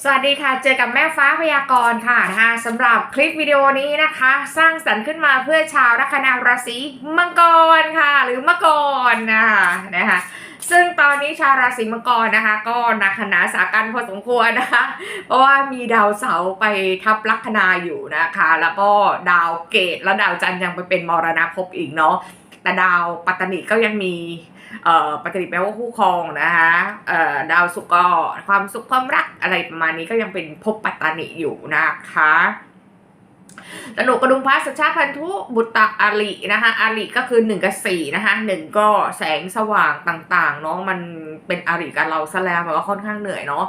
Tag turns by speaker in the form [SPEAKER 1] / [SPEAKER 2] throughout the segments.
[SPEAKER 1] สวัสดีค่ะ เจอกับแม่ฟ้าพยากรณ์ค่ะนะคะสำหรับคลิปวิดีโอนี้นะคะ สร้างสรรค์ขึ้นมาเพื่อชาวลัคนาราศีมังกรค่ะ หรือมังกรนะคะนะคะซึ่งตอนนี้ชาวราศีมังกรนะคะ ก็หนักขนาสากันพอสมควรนะคะ เพราะว่ามีดาวเสาร์ไปทับลัคนาอยู่นะคะ แล้วก็ดาวเกตและดาวจันทร์ยังไปเป็นมรณะภพอีกเนาะ แต่ดาวปัตตานีก็ยังมีเอ่อปกติแปลว่าคู่ครองนะคะเอ่อดาวสุกก็ความสุขความรักอะไรประมาณนี้ก็ยังเป็นภพปัตตานีอยู่นะคะ ตนุกระดุมพระสัชชาติพันธุบุตตะอารินะคะอาริก็คือ1กับ4นะคะหนึ่งก็แสงสว่างต่างๆเนาะมันเป็นอาริกับเราซะแล้วมันก็ค่อนข้างเหนื่อยเนาะ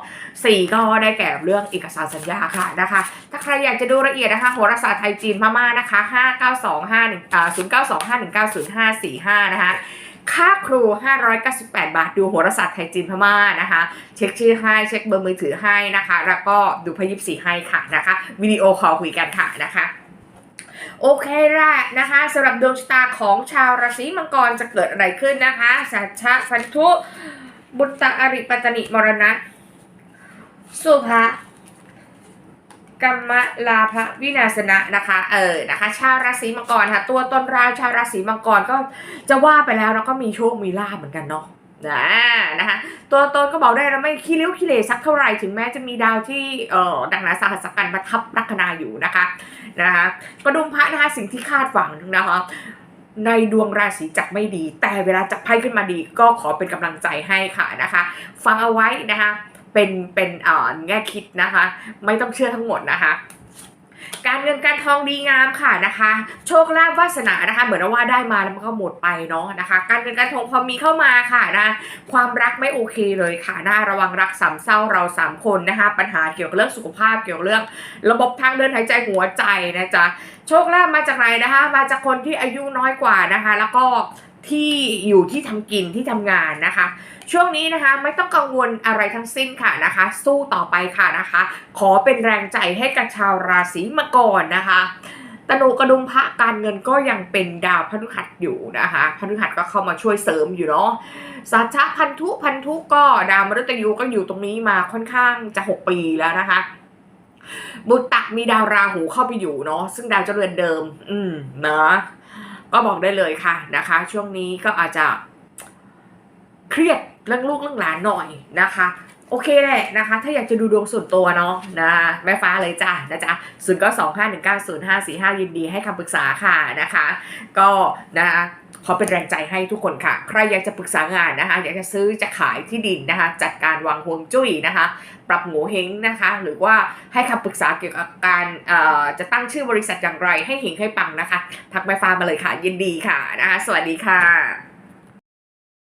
[SPEAKER 1] สี่ก็ได้แก่เรื่องเอกสารสัญญาค่ะนะคะ ถ้าใครอยากจะดูละเอียดนะคะโหราศาสตร์ไทยจีนพม่านะคะ5 9 2 5 1อ่า0 9 2 5 1 9 0 5 4 5นะคะ ค่าครู 598 บาท ดูโหราศาสตร์ไทยจีนพม่านะคะ เช็คชื่อให้ เช็คเบอร์มือถือให้นะคะ แล้วก็ดูพยิบสีให้ค่ะนะคะ วิดีโอคอลคุยกันค่ะนะคะโอเคละนะคะสำหรับดวงชะตาของชาวราศีมังกรจะเกิดอะไรขึ้นนะคะสัชชะพันธุ บุตตะอริปัตตนิมรณะ สุภะ กรรมลาภวินาศนะนะคะเออนะคะชาวราศีมังกรค่ะ ตัวตนราชาวราศีมังกรก็จะว่าไปแล้วแล้วก็มีโชคมีลาภเหมือนกันเนาะนะนะคะตัวตนก็บอกได้แล้วไม่ขี้เลี้ยวขี้เหร่สักเท่าไหร่ถึงแม้จะมีดาวที่เอ่อดังนาสหัสกันมาทับลัคนาอยู่นะคะนะคะกระดุมพระนะคะสิ่งที่คาดหวังนะคะในดวงราศีจักไม่ดี แต่เวลาจับไพ่ขึ้นมาดีก็ขอเป็นกำลังใจให้ค่ะนะคะ ฟังเอาไว้นะคะ เป็นเป็นเอ่อแง่คิดนะคะ ไม่ต้องเชื่อทั้งหมดนะคะการเงินการทองดีงามค่ะนะคะ โชคลาภวาสนานะคะ เหมือนว่าได้มาแล้วมันก็หมดไปเนาะนะคะ การเงินการทองพอมีเข้ามาค่ะนะความรักไม่โอเคเลยค่ะนะระวังรักสามเศร้าเราสามคนนะคะ ปัญหาเกี่ยวกับเรื่องสุขภาพเกี่ยวกับเรื่อง ระบบทางเดินหายใจหัวใจนะจ๊ะโชคลาภมาจากไหนนะคะ มาจากคนที่อายุน้อยกว่านะคะ แล้วก็ ที่อยู่ที่ทำกินที่ทำงานนะคะ ช่วงนี้นะคะไม่ต้องกังวลอะไรทั้งสิ้นค่ะนะคะ สู้ต่อไปค่ะนะคะ ขอเป็นแรงใจให้กับชาวราศีมังกรนะคะตนุกระดุมพระการเงินก็ยังเป็นดาวพฤหัสอยู่นะคะพฤหัสก็เข้ามาช่วยเสริมอยู่เนาะสัชชะพันธุพันธุก็ดาวมฤตยูก็อยู่ตรงนี้มาค่อนข้างจะ 6 ปีแล้วนะคะ บุตตะมีดาวราหูเข้าไปอยู่เนาะซึ่งดาวเจริญเดิม อืมเนาะ ก็บอกได้เลยค่ะนะคะ ช่วงนี้ก็อาจจะ เครียดเรื่องลูกเรื่องหลานหน่อยนะคะ โอเคแหละนะคะ ถ้าอยากจะดูดวงส่วนตัวเนาะนะแม่ฟ้าเลยจ้ะนะจ๊ะศูนย์ก็สองห้าหนึ่งเก้าศูนย์ห้าสี่ห้ายินดีให้คำปรึกษาค่ะนะคะ ก็นะคะ ขอเป็นแรงใจให้ทุกคนค่ะ ใครอยากจะปรึกษางานนะคะ อยากจะซื้อจะขายที่ดินนะคะ จัดการวางห่วงจุ้ยนะคะ ปรับโงเฮงนะคะ หรือว่าให้คำปรึกษาเกี่ยวกับการเอ่อจะตั้งชื่อบริษัทอย่างไรให้เฮงให้ปังนะคะ ทักแม่ฟ้ามาเลยค่ะ ยินดีค่ะนะคะ สวัสดีค่ะ